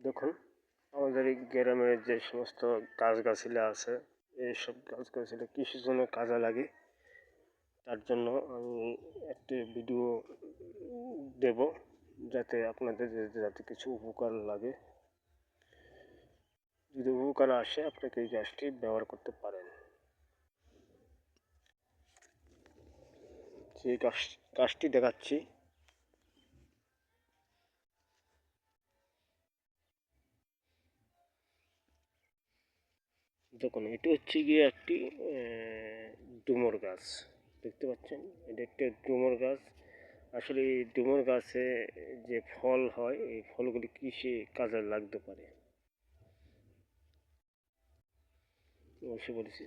দেখুন, আমাদের এই গ্রামের যে সমস্ত গাছগাছালি আছে, এইসব গাছগাছালি কৃষির জন্য কাজে লাগে। তার জন্য আমি একটি ভিডিও দেব, যাতে আপনাদের যাতে কিছু উপকার লাগে। যদি উপকার আসে, আপনাকে এই গাছটি ব্যবহার করতে পারেন। সেই গাছ, গাছটি দেখাচ্ছি। দেখুন, এটি হচ্ছে গিয়ে একটি ডুমুর গাছ। দেখতে পাচ্ছেন? এটা একটা ডুমুর গাছ। আসলে এই ডুমুর গাছে যে ফল হয়, এই ফলগুলি কৃষি কাজে লাগতে পারে? অবশ্যই বলেছি।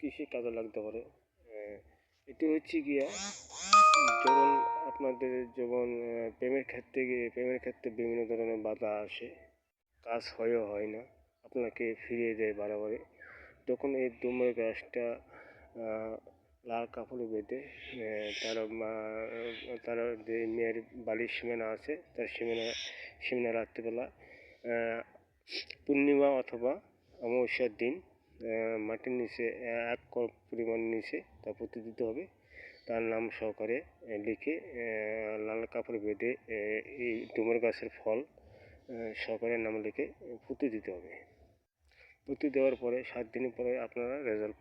কৃষি কাজে লাগতে পারে? এটি হচ্ছে গিয়া যেমন আপনাদের যেমন প্রেমের ক্ষেত্রে গিয়ে, প্রেমের ক্ষেত্রে বিভিন্ন ধরনের বাধা আসে কাজ হয়েও হয় না। আপনাকে ফিরিয়ে দেয় বারবারে তখন এই ডুমুর গাছটা লাল কাপড়ে বেঁধে তার তার যে মেয়ের বাড়ির সীমানা আছে, তার সীমানা সীমানা রাত্রিবেলা পূর্ণিমা অথবা অমাবস্যার দিন মাটির নিচে এক পরিমাণ নিচে তা পুঁতে দিতে হবে। তার নাম সহকারে লিখে লাল কাপড় বেঁধে এই ডুমুর গাছের ফল সহকারে নাম লিখে পুঁতে দিতে হবে। পুঁতে দেওয়ার পরে সাত দিন পরে আপনারা রেজাল্ট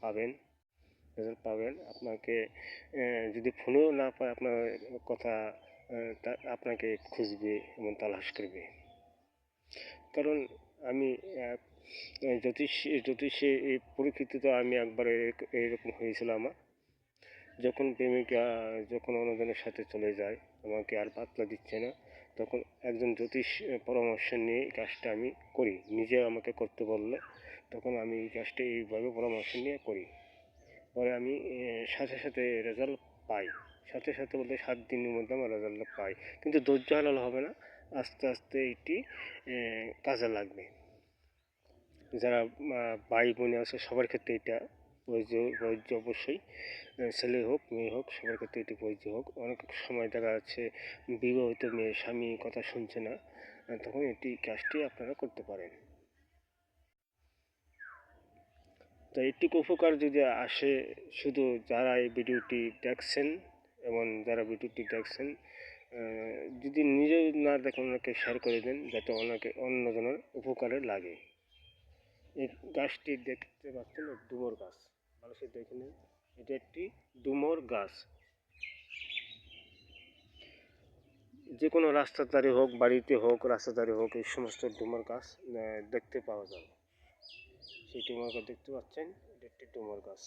পাবেন। রেজাল্ট পাবেন। আপনাকে যদি ফোনেও না পায় আপনার কথা আপনাকে খুঁজবে এবং তালাশ করবে। কারণ আমি জ্যোতিষ, জ্যোতিষে এই পরিস্থিতিতে আমি একবার এরকম হয়েছিল আমার। যখন প্রেমিকা, যখন অন্যজনের সাথে চলে যায়, আমাকে আর পাতলা দিচ্ছে না। তখন একজন জ্যোতিষ পরামর্শ নিয়ে এই কাজটা আমি করি। নিজে আমাকে করতে বললে তখন আমি এই কাজটা এইভাবে পরামর্শ নিয়ে করি। পরে আমি সাথে সাথে রেজাল্ট পাই। সাথে সাথে বলতে সাত দিনের মধ্যে আমার রেজাল্টটা পাই। কিন্তু ধৈর্য হারালে হবে না, আস্তে আস্তে এটি কাজে লাগবে। যারা ভাই বোনে আছে সবার ক্ষেত্রে এটা প্রযোজ্য প্রযোজ্য অবশ্যই। ছেলে হোক, মেয়ে হোক, সবার ক্ষেত্রে এটি প্রযোজ্য হোক। অনেক সময় দেখা যাচ্ছে বিবাহিত মেয়ে, স্বামী কথা শুনছে না তখন এটি কাজটি আপনারা করতে পারেন। তো একটুকু উপকার যদি আসে, শুধু যারা এই ভিডিওটি দেখছেন এবং যারা ভিডিওটি দেখছেন যদি নিজে না দেখেন ওনাকে শেয়ার করে দেন, যাতে ওনাকে অন্যজনের উপকারে লাগে। এই গাছটি দেখতে পাচ্ছেন ডুমোর গাছ। মানুষের দেখে নিন, এটা একটি ডুমোর গাছ। যে কোনো রাস্তার ধারে হোক, বাড়িতে হোক রাস্তার ধারে হোক, এই সমস্ত ডুমোর গাছ দেখতে পাওয়া যাবে। সেই ডুমোর গাছ দেখতে পাচ্ছেন, এটা একটি ডুমোর গাছ।